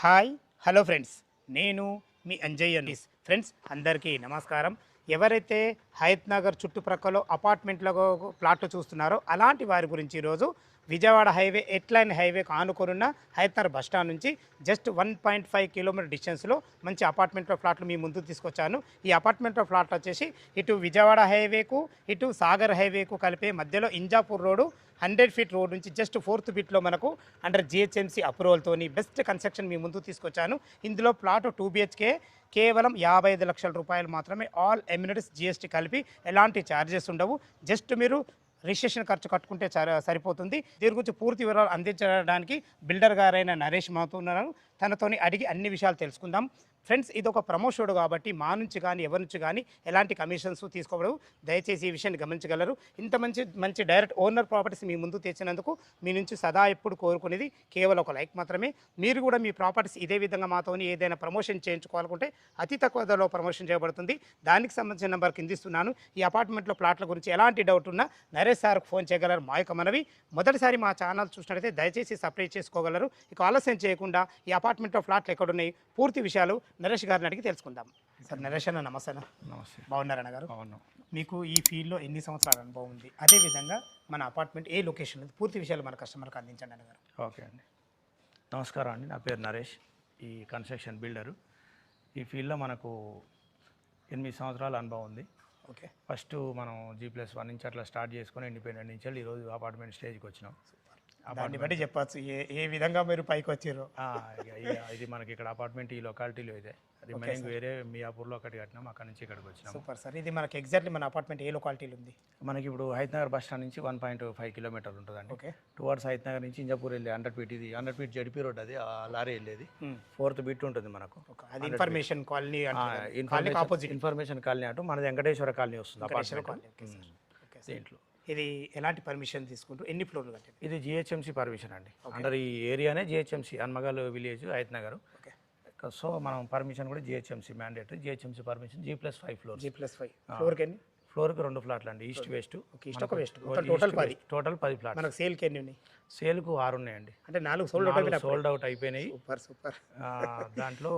Hi hello friends. నేను మీ Anjay Anees friends అందరికీ నమస్కారం. ఎవరైతే హయత్ నగర్ చుట్టుప్రక్కల అపార్ట్మెంట్లకు ప్లాట్లు చూస్తున్నారో అలాంటి వారి గురించి ఈరోజు విజయవాడ హైవే ఎట్లైన్ లైన్ హైవేకు ఆనుకొనున్న హైదర్ బస్ స్టాండ్ నుంచి just one point five kilometer డిస్టెన్స్లో మంచి అపార్ట్మెంట్లో ఫ్లాట్లు మీ ముందుకు తీసుకొచ్చాను. ఈ అపార్ట్మెంట్లో ఫ్లాట్లు వచ్చేసి ఇటు విజయవాడ హైవేకు ఇటు సాగర్ హైవేకు కలిపే మధ్యలో Injapur road hundred feet road నుంచి జస్ట్ ఫోర్త్ బిట్లో మనకు అండర్ జిహెచ్ఎంసీ అప్రూవల్తోని బెస్ట్ కన్స్ట్రక్షన్ మీ ముందు తీసుకొచ్చాను. ఇందులో ప్లాట్ టూ బిహెచ్కే కేవలం యాభై ఐదు లక్షల రూపాయలు మాత్రమే ఆల్ ఎమ్యూనిటీస్ జిఎస్టీ కలిపి ఎలాంటి ఛార్జెస్ ఉండవు. జస్ట్ మీరు రిజిస్ట్రేషన్ ఖర్చు కట్టుకుంటే సరిపోతుంది. దీని గురించి పూర్తి వివరాలు అందించడానికి బిల్డర్ గారైన నరేష్ మాతో ఉన్నారు. తనతోని అడిగి అన్ని విషయాలు తెలుసుకుందాం. ఫ్రెండ్స్ ఇది ఒక ప్రమోషన్ కాబట్టి మా నుంచి కానీ ఎవరి నుంచి కానీ ఎలాంటి కమిషన్స్ తీసుకోవడం దయచేసి ఈ విషయాన్ని గమనించగలరు. ఇంత మంచి మంచి డైరెక్ట్ ఓనర్ ప్రాపర్టీస్ మీ ముందు తెచ్చినందుకు మీ నుంచి సదా ఎప్పుడు కోరుకునేది కేవలం ఒక లైక్ మాత్రమే. మీరు కూడా మీ ప్రాపర్టీస్ ఇదే విధంగా మాతోని ఏదైనా ప్రమోషన్ చేయించుకోవాలనుకుంటే అతి తక్కువ ధరలో ప్రమోషన్ చేయబడుతుంది. దానికి సంబంధించిన నెంబర్ కిందిస్తున్నాను. ఈ అపార్ట్మెంట్లో ప్లాట్ల గురించి ఎలాంటి డౌట్ ఉన్నా నరేష్ సార్కు ఫోన్ చేయగలరు మా యొక్క మనవి. మొదటిసారి మా ఛానల్ చూసినట్లయితే దయచేసి సబ్స్క్రైబ్ చేసుకోగలరు. ఇక ఆలస్యం చేయకుండా ఈ అపార్ట్మెంట్లో ఫ్లాట్లు ఎక్కడున్నాయి? పూర్తి విషయాలు నరేష్ గారిని అడిగి తెలుసుకుందాం. సార్ నరేష్ అన్న నమస్తే నమస్తే. బాగున్నారన్న గారు? అవును మీకు ఈ ఫీల్డ్లో ఎన్ని సంవత్సరాల అనుభవం ఉంది? అదేవిధంగా మన అపార్ట్మెంట్ ఏ లొకేషన్ ఉంది? పూర్తి విషయాలు మన కస్టమర్కి అందించండి అన్న గారు. ఓకే అండి. నమస్కారం అండి. నా పేరు నరేష్ ఈ కన్స్ట్రక్షన్ బిల్డరు. ఈ ఫీల్డ్లో మనకు ఎనిమిది సంవత్సరాల అనుభవం ఉంది. ఓకే. ఫస్ట్ మనం జీ ప్లస్ వన్ నుంచి అట్లా స్టార్ట్ చేసుకొని ఇండిపెండెంట్ నుంచి ఈరోజు అపార్ట్మెంట్ స్టేజ్కి వచ్చినాం. దాన్ని బట్టి చెప్పచ్చు. ఏ ఏ విధంగా మీరు పైకి వచ్చారు ఇది మనకి ఇక్కడ అపార్ట్మెంట్ ఈ లొకాలిటీలో ఇదే. రిమైనింగ్ వేరే మియాపూర్లో ఒకటి కట్టినాం అక్కడ నుంచి ఇక్కడికి వచ్చినాం. Super sir. ఇది మనకి ఎగ్జాక్ట్లీ మన అపార్ట్మెంట్ ఏ లొకాలిటీలో ఉంది? మనకి ఇప్పుడు హైత్నగర్ బస్ స్టాండ్ నుంచి వన్ పాయింట్ ఫైవ్ కిలోమీటర్లు ఉంటుందండి. ఓకే. టువర్డ్స్ హైత్నగర్ నుంచి ఇంజాపూర్ వెళ్ళి హండ్రెడ్ ఫీట్ ఇది హండ్రెడ్ ఫీట్ జడిపి రోడ్ అది ఆ లారీ వెళ్ళేది. ఫోర్త్ బిట్ ఉంటుంది మనకు. అది information colony information opposite information colony అంటూ మనది వెంకటేశ్వర కాలనీ వస్తుంది సార్. దీంట్లో. ఇది ఎలాంటి పర్మిషన్ తీసుకుంటూ ఎన్ని ఫ్లోర్లు కట్టారు ఇది జిహెచ్ఎంసీ పర్మిషన్ అండి. అండర్ ఈ ఏరియానే GHMC Hanmagal village Hayath Nagar okay so మనం పర్మిషన్ కూడా GHMC mandatory GHMC permission G plus five floor G plus five ఫ్లోర్కి ఎన్ని? ఫ్లోర్కి రెండు ఫ్లాట్లు అండి ఈస్ట్ వెస్ట్ ఓకే ఇష్ట ఒక వేస్ట్ టోటల్ పది. టోటల్ పది ఫ్లాట్ మనకు సేల్కి ఎన్ని ఉన్నాయి? సేల్కు ఆరు ఉన్నాయండి. అంటే నాలుగు సోల్డ్ అవుట్ సోల్డ్ అవుట్ అయిపోయినాయి. సూపర్ సూపర్ దాంట్లో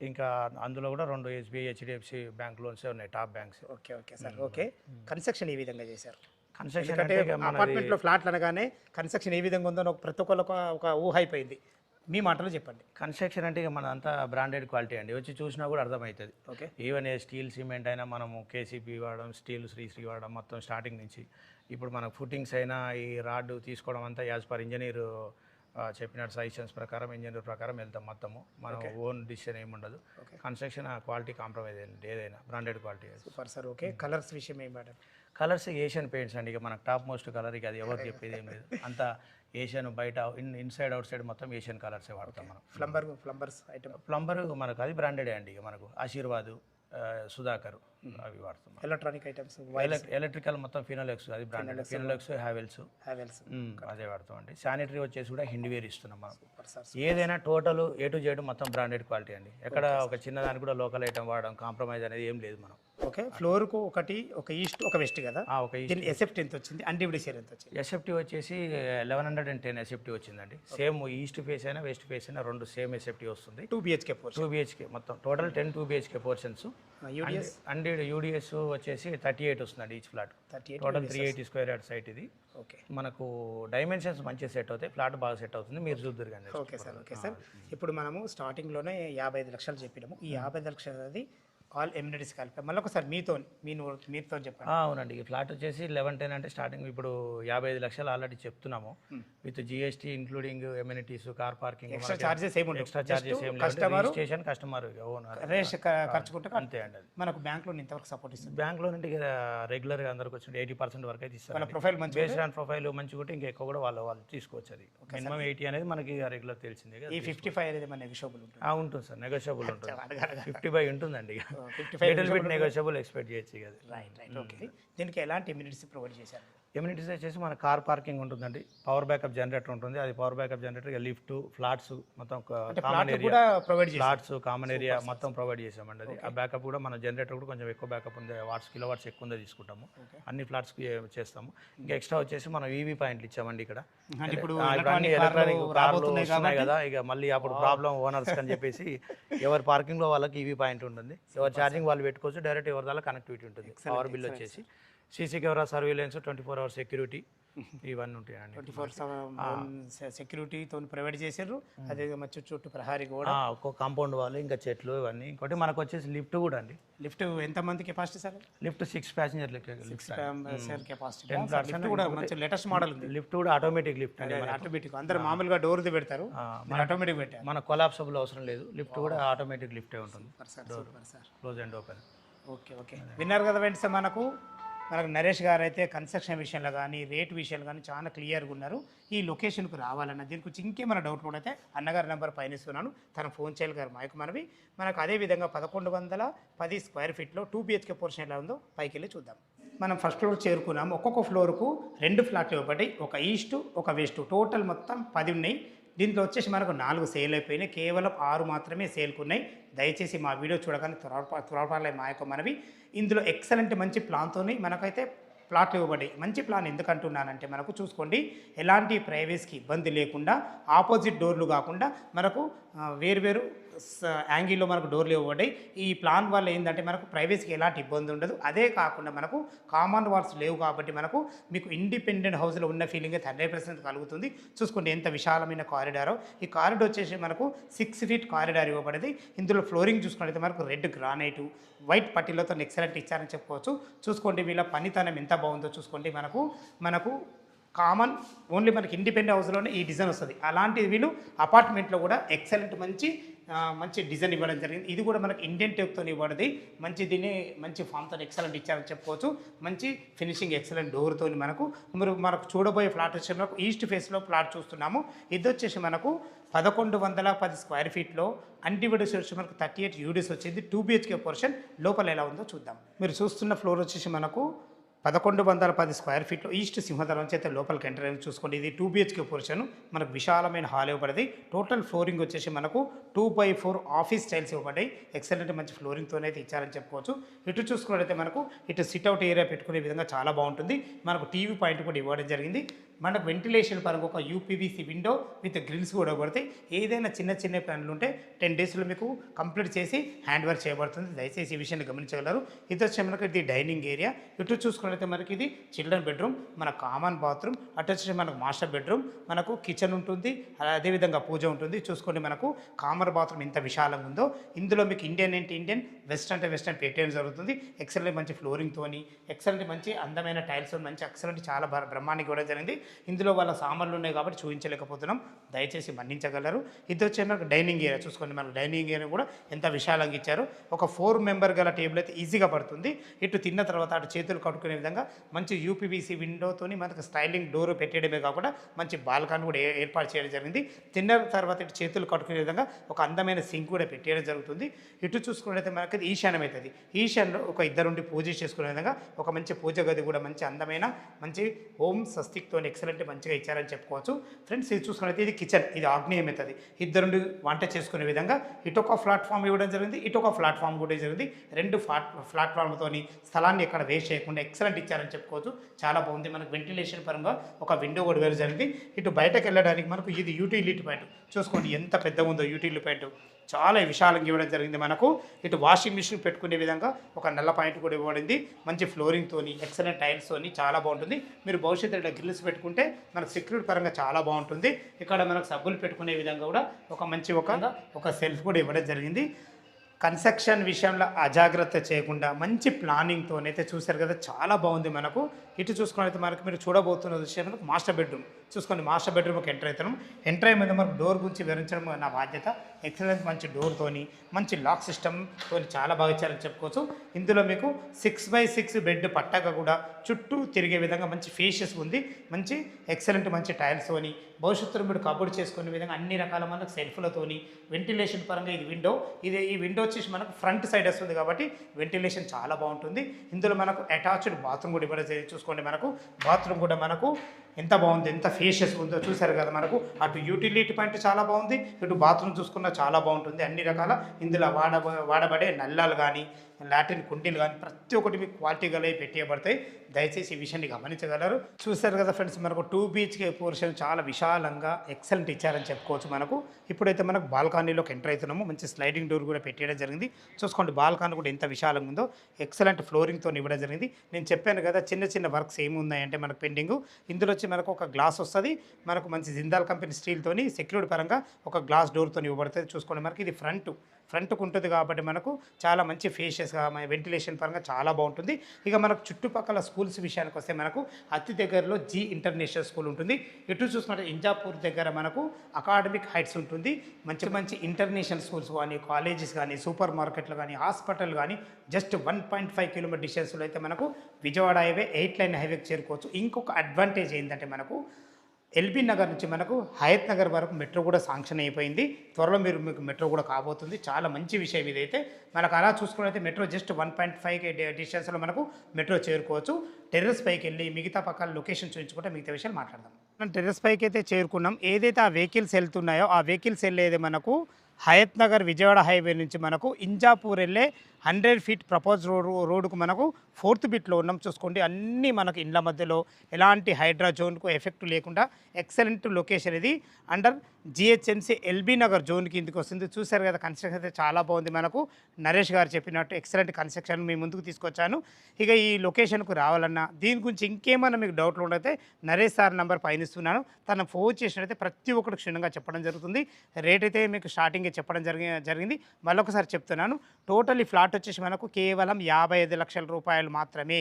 ఇంకా అందులో కూడా రెండు ఎస్బీఐ హెచ్డిఎఫ్సి బ్యాంక్ లోన్స్ ఉన్నాయి top banks okay okay sir okay. Construction ఏ విధంగా చేశారు. కన్స్ట్రక్షన్ అంటే అపార్ట్మెంట్లో ఫ్లాట్లు అనగానే కన్స్ట్రక్షన్ ఏ విధంగా ఉందో ప్రతి ఒక్కరు ఒక ఊహ అయిపోయింది. మీ మాటలో చెప్పండి. కన్స్ట్రక్షన్ అంటే ఇక మన అంతా బ్రాండెడ్ క్వాలిటీ అండి. వచ్చి చూసినా కూడా అర్థమవుతుంది. ఓకే. ఈవెన్ ఏ స్టీల్ సిమెంట్ అయినా మనము కేసీపీ వాడడం స్టీల్ శ్రీశ్రీ వాడడం మొత్తం స్టార్టింగ్ నుంచి. ఇప్పుడు మనకు ఫుటింగ్స్ అయినా ఈ రాడ్ తీసుకోవడం అంతా యాజ్ పర్ ఇంజనీర్ చెప్పినట్టు సజెషన్స్ ప్రకారం ఇంజనీర్ ప్రకారం వెళ్తాం మొత్తము. మనం ఓన్ డిసిషన్ ఏమి ఉండదు. కన్స్ట్రక్షన్ క్వాలిటీ కాంప్రమైజ్ అయ్యింది ఏదైనా branded quality super sir okay colours విషయం ఏం మేడం కలర్స్ ఏషియన్ పెయింట్స్ అండి. ఇక మనకు టాప్ మోస్ట్ కలర్ ఇక అది ఎవరు చెప్పేది ఏం లేదు. అంతా ఏషియన్ బయట ఇన్ ఇన్సైడ్ అవుట్ సైడ్ మొత్తం ఏషియన్ కలర్సే వాడతాం మనం. ప్లంబర్ ప్లంబర్స్ ఐటమ్ ప్లంబర్ మనకు అది బ్రాండెడే అండి. ఇక మనకు ఆశీర్వాద్ ఆ, సుధాకర్ అవి వాడుతున్నాం. ఎలక్ట్రానిక్ ఐటమ్స్ ఎలక్- ఎలక్ట్రికల్ మొత్తం ఫినోలెక్స్ అది బ్రాండెడ్ ఫినోలెక్స్ హ్యావెల్స్ హ్యావెల్స్ అదే వాడతాం అండి శానిటరీ వచ్చేసి కూడా హిండ్వేర్ ఇస్తున్నాం మనం. ఏదైనా టోటల్ ఏ టు జెడ్ మొత్తం బ్రాండెడ్ క్వాలిటీ అండి. ఎక్కడ ఒక చిన్నదానికి కూడా లోకల్ ఐటమ్ వాడడం కాంప్రమైజ్ అనేది ఏం లేదు మనం. ఓకే ఫ్లోర్కు ఒకటి ఒక ఈస్ట్ ఒక వెస్ట్ కదా? ఒక దీని ఎసెప్ట్ ఎంత వచ్చింది? అన్డివిడి షేర్ ఎంత వచ్చింది? ఎస్ఎఫ్టీ వచ్చేసి eleven hundred and ten SFT వచ్చిందండి. సేమ్ ఈస్ట్ ఫేస్ అయినా వెస్ట్ ఫేస్ అయినా రెండు సేమ్ ఎస్ఎఫ్టీ వస్తుంది. Two BHK portion two BHK మొత్తం. Total ten two BHK portions UDS and UDS వచ్చేసి థర్టీ ఎయిట్ వస్తుందండి each flat thirty total three eighty square yard site ఇది. Okay. మనకు dimensions మంచిగా సెట్ అవుతాయి. ఫ్లాట్ బాగా సెట్ అవుతుంది. మీరు చూద్దరు కానీ. Okay sir okay sir. ఇప్పుడు మనము స్టార్టింగ్లోనే యాభై ఐదు లక్షలు చెప్పినాము. ఈ యాభై ఐదు లక్షలు అది ఆల్ ఎమ్యూనిటీస్ కలిపి. మళ్ళీ ఒకసారి మీతో మీ మీతో చెప్పండి. అవునండి. ఈ ఫ్లాట్ వచ్చేసి లెవెన్ టెన్ అంటే స్టార్టింగ్ ఇప్పుడు యాభై ఐదు లక్షలు ఆల్రెడీ చెప్తున్నాము. With GST including amenities car parking extra charges ఏమి ఎక్స్ట్రా చార్జెస్ ఏం లేదు కస్టమర్ స్టేషన్ కస్టమర్ ఓనర్ రేష్ ఖర్చుకుంటే అంతే అండి మనకు బ్యాంక్లో ఇంతవరకు సపోర్ట్ ఇస్తుంది. బ్యాంక్లో నుండి రెగ్యులర్గా అందరికి వచ్చి ఎయిటీ పర్సెంట్ వరకు అయితే ఇస్తారు ప్రొఫైల్ మంచి బేస్డ్ ఆన్ ప్రొఫైల్ మంచిగా ఉంటే ఇంకా ఎక్కువ కూడా వాళ్ళు వాళ్ళు తీసుకోవచ్చు అది. మినిమం ఎయిటీ అనేది మనకి రెగ్యులర్ తెలిసిందే ఈ ఫిఫ్టీ ఫైవ్ అనేది మన నెగిషియబుల్ ఉంటుంది? ఉంటుంది సార్. నెగోషియబుల్ ఉంటుంది. ఫిఫ్టీ బై ఉంటుందండి five little bit negotiable expect చేయొచ్చు కదా రైట్ రైట్ ఓకే దీనికి ఎలాంటి ఇమ్యూనిటీస్ ప్రొవైడ్ చేశారు? ఎమ్యూనిటీస్ వచ్చేసి మన కార్ పార్కింగ్ ఉంటుందండి. పవర్ బ్యాకప్ జనరేటర్ ఉంటుంది. అది power backup generator lift flats మొత్తం common area flats common area మొత్తం ప్రొవైడ్ చేసామండి అది. ఆ బ్యాకప్ కూడా మన జనరేటర్ కూడా కొంచెం ఎక్కువ బ్యాకప్ ఉంది వాట్స్ కిలో వాట్స్ ఎక్కువ ఉందో తీసుకుంటాము. అన్ని ఫ్లాట్స్కి చేస్తాము. ఇంకా ఎక్స్ట్రా వచ్చేసి మనం ఈవీ పాయింట్లు ఇచ్చామండి ఇక్కడ. ఇప్పుడు అన్ని ఎలక్ట్రానిక్ కార్లు వస్తున్నాయి కదా ఇక మళ్ళీ అప్పుడు ప్రాబ్లం ఓనర్స్ అని చెప్పేసి ఎవరి పార్కింగ్లో వాళ్ళకి ఈవీ పాయింట్ ఉంటుంది. ఎవరి ఛార్జింగ్ వాళ్ళు పెట్టుకోవచ్చు డైరెక్ట్ ఎవరి దాకా కనెక్టివిటీ ఉంటుంది. పవర్ బిల్ వచ్చేసి. CC camera surveillance twenty four hours security ఇవన్నీ ఉంటాయండి. ట్వంటీ ఫోర్ సెక్యూరిటీతో ప్రొవైడ్ చేశారు అదే మంచి చుట్టూ ప్రహారీ కూడా ఆ, ఒక్కో కాంపౌండ్ వాళ్ళు ఇంకా చెట్లు ఇవన్నీ. ఇంకోటి మనకు వచ్చేసి లిఫ్ట్ కూడా అండి. లిఫ్ట్ ఎంత మంది capacity sir? Lift six passenger lift sir. Capacity. కూడా మంచి లేటెస్ట్ మోడల్ ఉంది. లిఫ్ట్ కూడా ఆటోమేటిక్ లిఫ్ట్ అండి ఆటోమేటిక్ అందరు మామూలుగా డోర్ది పెడతారు. మన ఆటోమేటిక్ పెట్టారు. మన కొలాప్సబుల్ అవసరం లేదు. లిఫ్ట్ కూడా ఆటోమేటిక్ లిఫ్టే ఉంటుంది. Close and open okay okay విన్నారు కదా ఫ్రెండ్స్ మనకు? మనకు నరేష్ గారు అయితే కన్స్ట్రక్షన్ విషయంలో కానీ రేట్ విషయంలో కానీ చాలా క్లియర్గా ఉన్నారు. ఈ లొకేషన్కు రావాలన్న దీని గురించి ఇంకేమైనా డౌట్ కూడా అయితే అన్నగారి నెంబర్ పైన ఇస్తున్నాను. తన ఫోన్ చేయాలి గారు మైక్ మనవి. మనకు అదే విధంగా పదకొండు వందల పది స్క్వేర్ ఫీట్లో టూ బిహెచ్కే పోర్షన్ ఎలా ఉందో పైకి వెళ్ళి చూద్దాం. మనం ఫస్ట్ ఫ్లోర్ చేరుకున్నాం. ఒక్కొక్క ఫ్లోర్కు రెండు ఫ్లాట్లు ఇవ్వబడి ఒక ఈస్ట్ ఒక వెస్ట్. టోటల్ మొత్తం పది ఉన్నాయి. దీంట్లో వచ్చేసి మనకు నాలుగు సేల్ అయిపోయినాయి. కేవలం ఆరు మాత్రమే సేల్కున్నాయి దయచేసి మా వీడియో చూడగానే త్వరపా త్వరపాలే మా యొక్క మనవి. ఇందులో ఎక్సలెంట్ మంచి ప్లాన్తోని మనకైతే ప్లాట్లు ఇవ్వబడి మంచి ప్లాన్ ఎందుకు అంటున్నానంటే మనకు చూసుకోండి ఎలాంటి ప్రైవేస్కి ఇబ్బంది లేకుండా ఆపోజిట్ డోర్లు కాకుండా మనకు ఆ, వేరువేరు యాంగిల్లో మనకు డోర్లు ఇవ్వబడి ఈ ప్లాన్ వల్ల ఏంటంటే మనకు ప్రైవసీకి ఎలాంటి ఇబ్బంది ఉండదు. అదే కాకుండా మనకు కామన్ వాల్స్ లేవు కాబట్టి మనకు మీకు ఇండిపెండెంట్ హౌస్లో ఉన్న ఫీలింగ్ అయితే హండ్రెడ్ పర్సెంట్ కలుగుతుంది. చూసుకోండి ఎంత విశాలమైన కారిడారో. ఈ కారిడార్ వచ్చేసి మనకు సిక్స్ ఫీట్ కారిడార్ ఇవ్వబడింది. ఇందులో ఫ్లోరింగ్ చూసుకున్నట్లయితే మనకు రెడ్ గ్రానైట్ వైట్ పట్టీలతో ఎక్సలెంట్ ఇచ్చారని చెప్పుకోవచ్చు చూసుకోండి వీళ్ళ పనితనం ఎంత బాగుందో చూసుకోండి. మనకు మనకు కామన్ ఓన్లీ మనకి ఇండిపెండెంట్ హౌస్లోనే ఈ డిజైన్ వస్తుంది. అలాంటి వీళ్ళు అపార్ట్మెంట్లో కూడా ఎక్సలెంట్ మంచి మంచి డిజైన్ ఇవ్వడం జరిగింది. ఇది కూడా మనకి ఇండియన్ టేప్తో ఇవ్వడది మంచి దీన్ని మంచి ఫామ్తో ఎక్సలెంట్ ఇచ్చారని చెప్పుకోవచ్చు. మంచి ఫినిషింగ్ ఎక్సలెంట్ డోర్తో మనకు మీరు మనకు చూడబోయే ఫ్లాట్ వచ్చి మనకు ఈస్ట్ ఫేస్లో ఫ్లాట్ చూస్తున్నాము. ఇది వచ్చేసి మనకు పదకొండు వందల పది స్క్వేర్ ఫీట్లో అంటివిడస్ వచ్చి మనకు థర్టీ ఎయిట్ యూడిస్ వచ్చింది టూ బిహెచ్కే పోర్షన్ లోపల ఎలా ఉందో చూద్దాం. మీరు చూస్తున్న ఫ్లోర్ వచ్చేసి మనకు పదకొండు వందల పది స్క్వేర్ ఫీట్లో ఈస్ట్ సింహదళం చేత లోపలికి ఎంటర్ అయ్యి చూసుకోండి ఇది టూ బిహెచ్కే పోర్షన్. మనకు విశాలమైన హాల్ ఇవ్వబడింది. టోటల్ ఫ్లోరింగ్ వచ్చేసి మనకు two by four office styles ఇవ్వబడ్డాయి. ఎక్సలెంట్ మంచి ఫ్లోరింగ్తోనే అయితే ఇచ్చారని చెప్పుకోవచ్చు. ఇటు చూసుకున్నట్లయితే మనకు ఇటు సిట్అవుట్ ఏరియా పెట్టుకునే విధంగా చాలా బాగుంటుంది. మనకు టీవీ పాయింట్ కూడా ఇవ్వడం జరిగింది. మనకు వెంటిలేషన్ పరంగా ఒక యూపీవీసీ విండో విత్ గ్రిల్స్ కూడా పడతాయి ఏదైనా చిన్న చిన్న పనులు ఉంటే టెన్ డేస్లో మీకు కంప్లీట్ చేసి హ్యాండ్ వర్క్ చేయబడుతుంది. దయచేసి ఈ విషయాన్ని గమనించగలరు. ఇది వచ్చే మనకి ఇది డైనింగ్ ఏరియా ఇటు చూసుకున్నట్లయితే మనకి ఇది చిల్డ్రన్ బెడ్రూమ్ మన కామన్ బాత్రూమ్ అటు వచ్చేసి మనకు మాస్టర్ బెడ్రూమ్ మనకు కిచెన్ ఉంటుంది. అదేవిధంగా పూజ ఉంటుంది. చూసుకోండి మనకు కామన్ బాత్రూమ్ ఎంత విశాలంగా ఉందో ఇందులో మీకు ఇండియన్ అంటే ఇండియన్ వెస్ట్ అంటే వెస్ట్రన్ పెట్టేయడం జరుగుతుంది. ఎక్సలెంట్ మంచి ఫ్లోరింగ్తోని ఎక్సలెంట్ మంచి అందమైన టైల్స్ మంచి ఎక్సలెంట్ చాలా బ్రహ్మాండంగా కూడా జరిగింది. ఇందులో వాళ్ళ సామాన్లు ఉన్నాయి కాబట్టి చూపించలేకపోతున్నాం. దయచేసి మన్నించగలరు. ఇది వచ్చే మనకు డైనింగ్ ఏరియా చూసుకోండి. మనకు డైనింగ్ ఏరియా కూడా ఎంత విశాలంగా ఇచ్చారు. ఒక ఫోర్ మెంబర్ గల టేబుల్ అయితే ఈజీగా పడుతుంది. ఇటు తిన్న తర్వాత అటు చేతులు కట్టుకునే విధంగా మంచి యూపీవీసీ విండోతోని మనకు స్టైలింగ్ డోర్ పెట్టడమే కాకుండా మంచి బాల్కాన్ కూడా ఏ- ఏర్పాటు చేయడం జరిగింది. తిన్న తర్వాత ఇటు చేతులు కట్టుకునే విధంగా ఒక అందమైన సింక్ కూడా పెట్టేయడం జరుగుతుంది. ఇటు చూసుకున్నట్లయితే మనకి ఈశాన్యం అవుతుంది. ఈశాన్యంలో ఒక ఇద్దరుండి పూజ చేసుకునే విధంగా ఒక మంచి పూజ గది కూడా మంచి అందమైన మంచి ఓం స్వస్తిక్తోనే ఎక్సలెంట్ మంచిగా ఇచ్చారని చెప్పుకోవచ్చు. ఫ్రెండ్స్ ఇది చూసుకున్నట్లయితే ఇది కిచెన్ ఇది ఆగ్నేయం అవుతుంది ఇద్దరు వంట చేసుకునే విధంగా ఇటు ఒక ప్లాట్ఫామ్ ఇవ్వడం జరిగింది ఇటు ఒక ప్లాట్ఫామ్ కూడా జరిగింది. రెండు ఫ్లాట్ ప్లాట్ఫామ్తోని స్థలాన్ని ఎక్కడ వేస్ట్ చేయకుండా ఎక్సలెంట్ ఇచ్చారని చెప్పుకోవచ్చు. చాలా బాగుంది. మనకు వెంటిలేషన్ పరంగా ఒక విండో కూడా వేరు జరిగింది. ఇటు బయటకు వెళ్ళడానికి మనకు ఇది యూటిలిటీ పాయింట్. చూసుకోండి ఎంత పెద్దగా ఉందో యూటిలిటీ పాయింట్. చాలా విశాలంగా ఇవ్వడం జరిగింది మనకు. ఇటు వాషింగ్ మిషన్ పెట్టుకునే విధంగా ఒక నల్ల పాయింట్ కూడా ఇవ్వబడింది. మంచి ఫ్లోరింగ్తోని ఎక్సలెంట్ టైల్స్తోని చాలా బాగుంటుంది. మీరు భవిష్యత్తులో గ్రిల్స్ పెట్టుకుంటే మనకు సెక్యూరిటీ పరంగా చాలా బాగుంటుంది. ఇక్కడ మనకు సబ్బులు పెట్టుకునే విధంగా కూడా ఒక మంచి ఒక ఒక సెల్ఫ్ కూడా ఇవ్వడం జరిగింది. కన్స్ట్రక్షన్ విషయంలో అజాగ్రత్త చేయకుండా మంచి ప్లానింగ్తోనైతే చూశారు కదా చాలా బాగుంది మనకు. ఇటు చూసుకున్నట్లయితే మనకు మీరు చూడబోతున్న విషయం మనకు మాస్టర్ బెడ్రూమ్. చూసుకోండి మాస్టర్ బెడ్రూమ్కి ఎంటర్ అవుతున్నాం ఎంటర్ అయ్యే మీద మనకు డోర్ గురించి వివరించడం నా బాధ్యత. ఎక్సలెంట్ మంచి డోర్తోని మంచి లాక్ సిస్టమ్తో చాలా బాగా ఇచ్చారని చెప్పుకోవచ్చు. ఇందులో మీకు సిక్స్ బై సిక్స్ బెడ్ పట్టాక కూడా చుట్టూ తిరిగే విధంగా మంచి ఫేషియస్ ఉంది. మంచి ఎక్సలెంట్ మంచి టైల్స్తోని భవిష్యత్తులో మీరు కబోర్డ్ చేసుకునే విధంగా అన్ని రకాల మనకు సెల్ఫ్లతోని వెంటిలేషన్ పరంగా ఇది విండో ఇది ఈ విండో వచ్చేసి మనకు ఫ్రంట్ సైడ్ వస్తుంది కాబట్టి వెంటిలేషన్ చాలా బాగుంటుంది. ఇందులో మనకు అటాచ్డ్ బాత్రూమ్ కూడా ఇవ్వడం చూసుకోండి చూసుకోండి మనకు. బాత్రూమ్ కూడా మనకు ఎంత బాగుంది ఎంత ఫేషియస్ ఉందో చూసారు కదా మనకు. అటు యూటిలిటీ పాయింట్ చాలా బాగుంది ఇటు బాత్రూమ్ చూసుకున్న చాలా బాగుంటుంది. అన్ని రకాల ఇందులో వాడ వాడబడే నల్లాలు కానీ లాటిన్ కుండీలు కానీ ప్రతి ఒక్కటి మీకు క్వాలిటీ గలవి పెట్టేయబడతాయి. దయచేసి ఈ విషయాన్ని గమనించగలరు. చూశారు కదా ఫ్రెండ్స్ మనకు టూ బీహెచ్కే పోర్షన్ చాలా విశాలంగా ఎక్సలెంట్ ఇచ్చారని చెప్పుకోవచ్చు మనకు. ఇప్పుడైతే మనకు బాల్కానీలోకి ఎంటర్ అవుతున్నాము. మంచి స్లైడింగ్ డోర్ కూడా పెట్టేయడం జరిగింది. చూసుకోండి బాల్కనీ కూడా ఎంత విశాలంగా ఉందో. ఎక్సలెంట్ ఫ్లోరింగ్తో ఇవ్వడం జరిగింది. నేను చెప్పాను కదా చిన్న చిన్న వర్క్స్ ఏమి ఉన్నాయంటే మనకు పెండింగ్. ఇందులో వచ్చి మనకు ఒక గ్లాస్ వస్తుంది. మనకు మంచి జిందాల్ కంపెనీ స్టీల్తోని సెక్యూరిటీ పరంగా ఒక గ్లాస్ డోర్తో ఇవ్వబడుతుంది చూసుకోండి మనకి ఇది ఫ్రంట్ ఫ్రంట్కు ఉంటుంది కాబట్టి మనకు చాలా మంచి ఫేషియస్గా వెంటిలేషన్ పరంగా చాలా బాగుంటుంది. ఇక మనకు చుట్టుపక్కల స్కూల్స్ విషయానికి వస్తే మనకు అతి దగ్గరలో జీ ఇంటర్నేషనల్ స్కూల్ ఉంటుంది. ఇటు చూసుకుంటే ఇంజాపూర్ దగ్గర మనకు అకాడమిక్ హైట్స్ ఉంటుంది. మంచి మంచి ఇంటర్నేషనల్ స్కూల్స్ కానీ కాలేజెస్ కానీ సూపర్ మార్కెట్లు కానీ హాస్పిటల్ కానీ just one point five kilometer డిస్టెన్స్లో అయితే మనకు విజయవాడ హైవే ఎయిట్ లైన్ హైవేకి చేరుకోవచ్చు. ఇంకొక అడ్వాంటేజ్ ఏంటంటే మనకు ఎల్బీ నగర్ నుంచి మనకు హయత్ నగర్ వరకు మెట్రో కూడా శాంక్షన్ అయిపోయింది. త్వరలో మీరు మీకు మెట్రో కూడా కాబోతుంది. చాలా మంచి విషయం ఇదైతే. మనకు అలా చూసుకున్నైతే metro just one point five డిస్టెన్స్లో మనకు మెట్రో చేరుకోవచ్చు. టెర్రస్ పైకి వెళ్ళి మిగతా పక్కన లొకేషన్ చూపించుకుంటే మిగతా విషయాలు మాట్లాడదాం. మనం టెర్రస్ పైకి అయితే చేరుకున్నాం. ఏదైతే ఆ వెహికల్స్ వెళ్తున్నాయో ఆ వెహికల్స్ వెళ్ళేది మనకు హయత్ నగర్ విజయవాడ హైవే నుంచి మనకు ఇంజాపూర్ వెళ్ళే హండ్రెడ్ ఫీట్ ప్రపోజ్ రోడ్ రోడ్డుకు మనకు ఫోర్త్ బిట్లో ఉన్నాం. చూసుకోండి అన్నీ మనకు ఇండ్ల మధ్యలో ఎలాంటి హైడ్రా జోన్కు ఎఫెక్ట్ లేకుండా ఎక్సలెంట్ లొకేషన్ ఇది. Under GHMC LB Nagar zone కిందకి వస్తుంది. చూశారు కదా కన్స్ట్రక్షన్ అయితే చాలా బాగుంది మనకు. నరేష్ గారు చెప్పినట్టు ఎక్సలెంట్ కన్స్ట్రక్షన్ మీ ముందుకు తీసుకొచ్చాను. ఇక ఈ లొకేషన్కు రావాలన్నా దీని గురించి ఇంకేమైనా మీకు డౌట్లు ఉండైతే నరేష్ సార్ నెంబర్ పైన ఇస్తున్నాను. తను ఫోన్ చేసినట్టయితే ప్రతి ఒక్కరు క్షుణ్ణంగా చెప్పడం జరుగుతుంది. రేట్ అయితే మీకు స్టార్టింగే చెప్పడం జరిగి జరిగింది. మళ్ళొకసారి చెప్తున్నాను టోటల్ ఈ ఫ్లాట్ వచ్చేసి మనకు కేవలం యాభై ఐదు లక్షల రూపాయలు మాత్రమే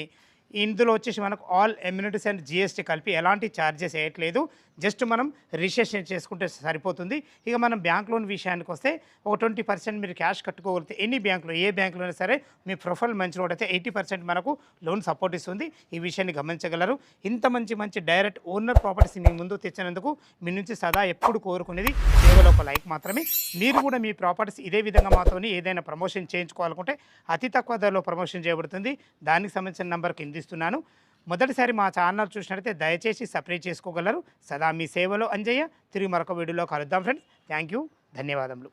ఇందులో వచ్చేసి మనకు ఆల్ ఎమ్యూనిటీస్ అండ్ జిఎస్టీ కలిపి ఎలాంటి ఛార్జెస్ వేయట్లేదు. జస్ట్ మనం రిజిస్ట్రేషన్ చేసుకుంటే సరిపోతుంది. ఇక మనం బ్యాంక్ లోన్ విషయానికి వస్తే ఒక ట్వంటీ పర్సెంట్ మీరు క్యాష్ కట్టుకోగలిగితే ఎనీ బ్యాంకులో ఏ బ్యాంకులో అయినా సరే మీ ప్రొఫైల్ మంచి అయితే ఎయిటీ పర్సెంట్ మనకు లోన్ సపోర్ట్ ఇస్తుంది. ఈ విషయాన్ని గమనించగలరు. ఇంత మంచి మంచి డైరెక్ట్ ఓనర్ ప్రాపర్టీస్ మీ ముందు తెచ్చినందుకు మీ నుంచి సదా ఎప్పుడు కోరుకునేది కేవలం ఒక లైక్ మాత్రమే. మీరు కూడా మీ ప్రాపర్టీస్ ఇదే విధంగా మాతోని ఏదైనా ప్రమోషన్ చేయించుకోవాలనుకుంటే అతి తక్కువ ధరలో ప్రమోషన్ చేయబడుతుంది. దానికి సంబంధించిన నెంబర్ కింది ఇస్తున్నాను మొదటిసారి మా ఛానల్ చూసినట్లయితే దయచేసి సపరేట్ చేసుకోగలరు. సదా మీ సేవలో అంజయ్య. తిరిగి మరొక వీడియోలో కలుద్దాం ఫ్రెండ్స్. Thank you. ధన్యవాదములు.